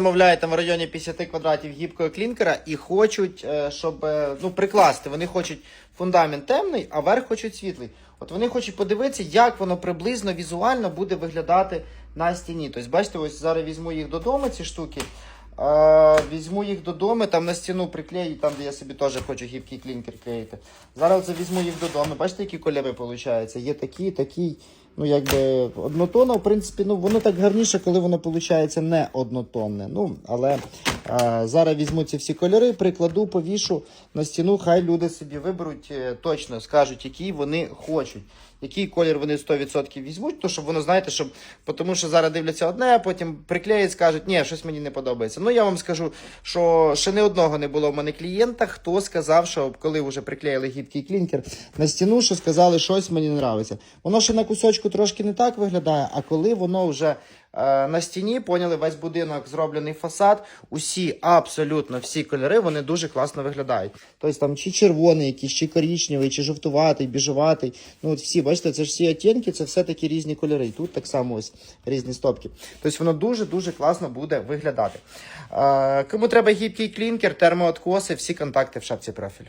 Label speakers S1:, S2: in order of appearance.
S1: Замовляють там в районі 50 квадратів гібкого клінкера і хочуть, е, щоб е, ну, прикласти. Вони хочуть фундамент темний, а верх хочуть світлий. От вони хочуть подивитися, як воно приблизно візуально буде виглядати на стіні. Тобто, бачите, ось зараз візьму їх додому, ці штуки. Е, візьму їх додому, там на стіну приклею, там, де я собі теж хочу гібкий клінкер клеїти. Зараз це візьму їх додому. Бачите, які кольори виходять? Є такі, такі, ну якби однотонно, в принципі, ну воно так гарніше, коли воно виходить не однотонне. Ну, але е, зараз візьму ці всі кольори, прикладу, повішу на стіну, хай люди собі виберуть е, точно, скажуть, який вони хочуть. Який колір вони 100% візьмуть, то щоб воно, знаєте, щоб, тому що зараз дивляться одне, а потім приклеять, скажуть, ні, щось мені не подобається. Ну я вам скажу, що ще не одного не було в мене клієнта, хто сказав, що коли вже приклеїли гібкий клінкер на стіну, що сказали, щось мені не подобається. Воно ще на кусочку трошки не так виглядає, а коли воно вже е, на стіні, поняли, весь будинок зроблений фасад, усі, абсолютно всі кольори, вони дуже класно виглядають. Тобто там чи червоний, якийсь, чи коричневий, чи жовтуватий, біжуватий. Ну от всі, бачите, це ж всі оттінки, це все такі різні кольори. Тут так само ось різні стопки. Тобто воно дуже-дуже класно буде виглядати. Е, кому треба гібкий клінкер, термооткоси, всі контакти в шапці профілю.